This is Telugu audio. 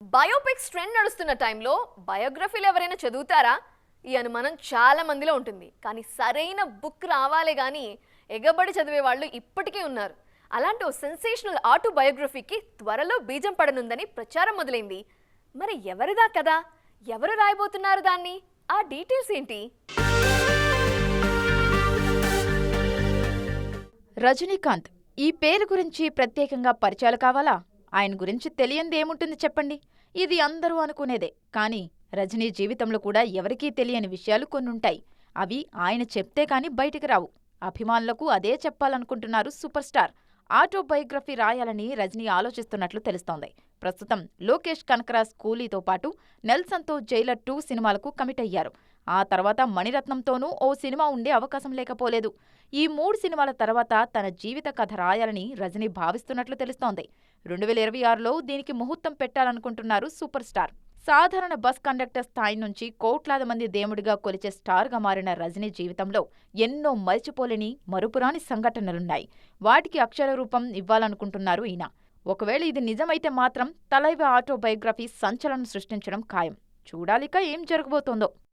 బయోపిక్స్ ట్రెండ్ నడుస్తున్న టైంలో బయోగ్రఫీలు ఎవరైనా చదువుతారా? ఈ అనుమానం చాలా మందిలో ఉంటుంది. కానీ సరైన బుక్ రావాలే కానీ ఎగబడి చదివే వాళ్ళు ఇప్పటికీ ఉన్నారు. అలాంటి ఓ సెన్సేషనల్ ఆటో బయోగ్రఫీకి త్వరలో బీజం పడనుందని ప్రచారం మొదలైంది. మరి ఎవరిదా కదా ఎవరు రాయబోతున్నారు దాన్ని? ఆ డీటెయిల్స్ ఏంటి? రజనీకాంత్ ఈ పేరు గురించి ప్రత్యేకంగా పరిచయాలు కావాలా? ఆయన గురించి తెలియంది ఏముంటుంది చెప్పండి? ఇది అందరూ అనుకునేదే. కానీ రజనీ జీవితంలో కూడా ఎవరికీ తెలియని విషయాలు కొన్నుంటాయి. అవి ఆయన చెప్తే కాని బయటికి రావు. అభిమానులకు అదే చెప్పాలనుకుంటున్నారు సూపర్ స్టార్. ఆటోబయోగ్రఫీ రాయాలని రజనీ ఆలోచిస్తున్నట్లు తెలుస్తోంది. ప్రస్తుతం లోకేష్ కనకరాజ్ కూలీతో పాటు నెల్సన్తో జైలర్ టూ సినిమాలకు కమిట్ అయ్యారు. ఆ తర్వాత మణిరత్నంతోనూ ఓ సినిమా ఉండే అవకాశం లేకపోలేదు. ఈ మూడు సినిమాల తర్వాత తన జీవిత కథ రాయాలని రజనీ భావిస్తున్నట్లు తెలుస్తోంది. రెండు వేల ఇరవై ఆరులో దీనికి ముహూర్తం పెట్టాలనుకుంటున్నారు సూపర్ స్టార్. సాధారణ బస్ కండక్టర్ స్థాయి నుంచి కోట్లాది మంది దేవుడిగా కొలిచే స్టార్గా మారిన రజనీ జీవితంలో ఎన్నో మరిచిపోలేని మరుపురాని సంఘటనలున్నాయి. వాటికి అక్షర రూపం ఇవ్వాలనుకుంటున్నారు ఈయన. ఒకవేళ ఇది నిజమైతే మాత్రం తలైవ ఆటోబయోగ్రఫీ సంచలనం సృష్టించడం ఖాయం. చూడాలిక ఏం జరగబోతోందో.